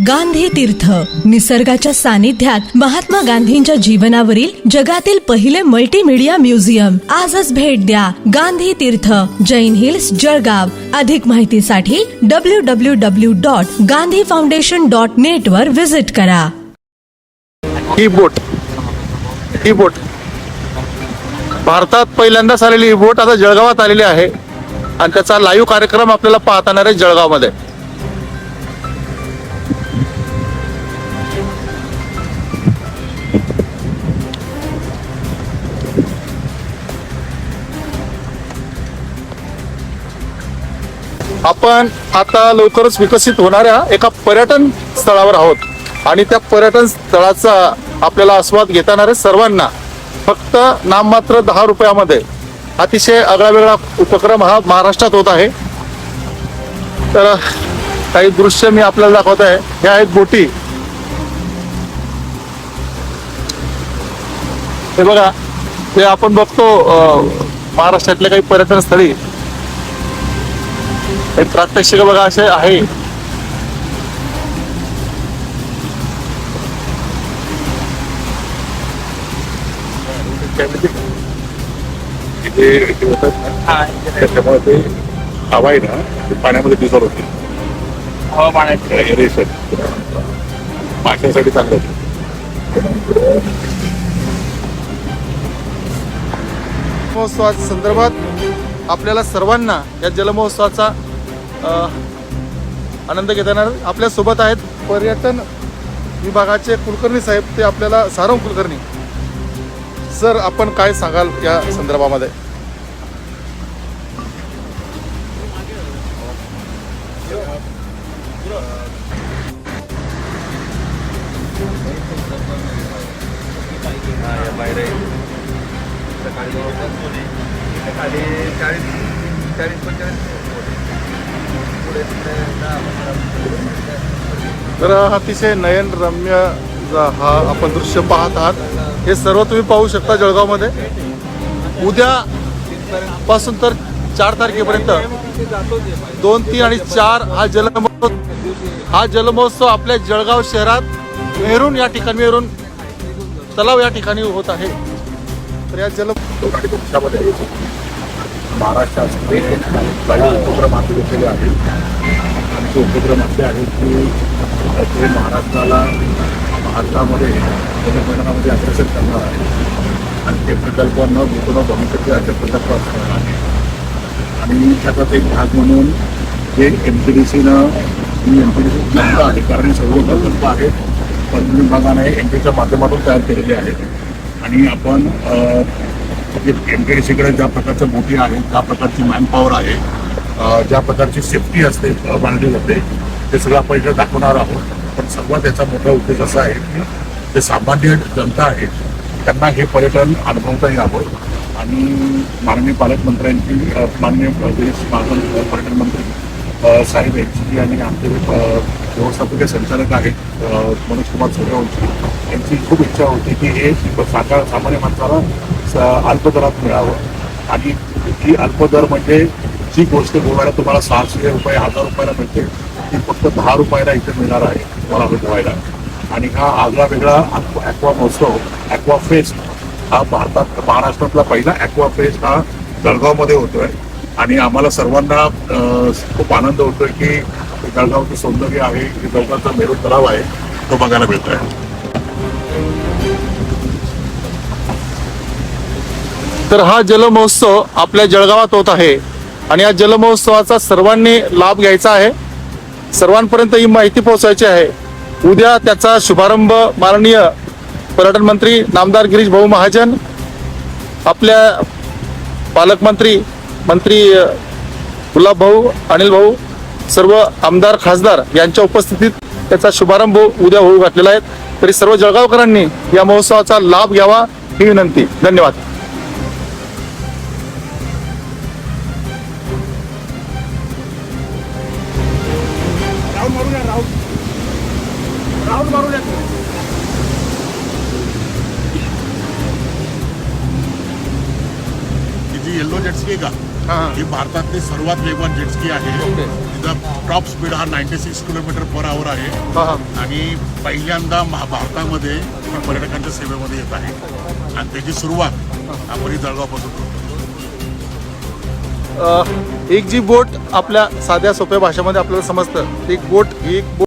गांधी तीर्थ. निसर्गाच्या सानिध्यात महात्मा गांधींच्या जीवनावरील जगातील पहिले मल्टीमीडिया म्युझियम आजच भेट द्या गांधी तीर्थ. जैन हिल्स जळगाव. अधिक माहितीसाठी W W W dot Gandhi foundation dot net वर व्हिजिट करा. ही बोट ही बोट. भारतात पहिल्यांदाच आलेली ही बोट आता जळगावात आलेली आहे. आणि त्याचा लाईव्ह कार्यक्रम आपल्याला पाहता येणार आहे जळगावमध्ये. आपण आता लवकरच विकसित होणाऱ्या एका पर्यटन स्थळावर आहोत. आणि त्या पर्यटन स्थळाचा आपल्याला आस्वाद घेता सर्वांना फक्त नाममात्र दहा रुपयामध्ये अतिशय आगळावेगळा उपक्रम हा महाराष्ट्रात होत आहे. तर काही दृश्य मी आपल्याला दाखवत आहे. हे आहेत बोटी. हे बघा ते आपण बघतो महाराष्ट्रातल्या काही पर्यटन स्थळी. एक प्रात्यक्षिक बघा असे आहे त्याच्यामुळे ते हवा आहे ना ते पाण्यामध्ये डिझॉल्व होते हवा पाण्याची रेशन माशांसाठी चांगलं आहे. महोत्सवाच्या संदर्भात आपल्याला सर्वांना या जलमहोत्सवाचा आनंद घेताना आपल्यासोबत आपल्यासोबत आहेत पर्यटन विभागाचे कुलकर्णी साहेब ते आपल्याला सारंग कुलकर्णी. सर आपण काय सांगाल या संदर्भामध्ये? चाळीस चाळीस तर अतिशय नयनरम्य हा आपण दृश्य पाहत आहात. हे सर्व तुम्ही पाहू शकता जळगावमध्ये. उद्या पासून तर चार तारखेपर्यंत दोन तीन आणि चार हा जलमहोत्सव हा जलमहोत्सव आपल्या जळगाव शहरात मेहरून या ठिकाणी मेहरून तलाव या ठिकाणी होत आहे. तर या जल महाराष्ट्रात काही उपक्रम आखले गेलेले आहेत. आणि ते उपक्रम असे आहेत की ते महाराष्ट्राला भारतामध्ये जनगणनामध्ये अग्रसर करणार आहे. आणि ते प्रकल्प न गुंतवणूक भविष्याचे असे प्रकल्प असणार आहे. आणि त्याचाच एक भाग म्हणून जे एम पी डी सीनं ही एम पी डी सी आहे कारण हे सर्व प्रकल्प आहेत पण विभागाने एम पीच्या माध्यमातून तयार केलेले आहेत. आणि आपण एम के डी सीकडे ज्या प्रकारच्या बोटी आहेत ज्या प्रकारची मॅनपॉवर आहे ज्या प्रकारची सेफ्टी असते अ, जाते ते सगळं आपण इकडे दाखवणार आहोत. पण सर्वात याचा मोठा उद्देश असा आहे की जे सामान्य जनता आहे त्यांना हे पर्यटन अनुभवता यावं. आणि माननीय पालकमंत्र्यांची माननीय पर्यटन मंत्री साहेब यांची आणि आमचे व्यवस्थापकीय संचालक आहेत मनोज कुमार सूर्यवंशी यांची खूप इच्छा होती की हे साकार सामान्य माणसाला अल्पदरात मिळावं. आणि ही अल्पदर म्हणजे जी गोष्ट गोव्याला तुम्हाला सहाशे रुपये हजार रुपयाला मिळते ती फक्त दहा रुपयाला इथे मिळणार आहे तुम्हाला अनुभवायला. आणि हा आगळा वेगळा ॲक्वा महोत्सव ॲक्वा फेस्ट हा भारतात महाराष्ट्रातला पहिला ॲक्वा फेस्ट हा जळगावमध्ये होतोय. आणि आम्हाला सर्वांना खूप आनंद होतोय की जळगावचं सौंदर्य आहे की जळगावचा मेरू तलाव आहे तो बघायला मिळतोय. तर हा जलमहोत्सव आपल्या जळगावात होत आहे. आणि या जलमहोत्सवाचा सर्वांनी लाभ घ्यायचा आहे. सर्वांपर्यंत ही माहिती पोहोचायची आहे. उद्या त्याचा शुभारंभ माननीय पर्यटन मंत्री नामदार गिरीश भाऊ महाजन आपल्या पालकमंत्री मंत्री गुलाबभाऊ गुलाब भाऊ अनिल भाऊ सर्व आमदार खासदार यांच्या उपस्थितीत त्याचा शुभारंभ उद्या होऊ घातलेला आहे. तरी सर्व जळगावकरांनी या महोत्सवाचा लाभ घ्यावा ही विनंती. धन्यवाद. राऊंड मारून या ही जी येल्लो जेटस्की का? हां. ही भारतातली सर्वात वेगवान जेटस्की आहे. तिचा टॉप स्पीड हा ninety six kilometre per hour आहे आणि पहिल्यांदा भारतामध्ये पर्यटकांच्या सेवेमध्ये येत आहे. आणि त्याची सुरुवात आपण ही जळगावपासून करतो एक जी बोट आपल्या साध्या सोप्या भाषेमध्ये आपल्याला समजतं एक बोट ही एक बोट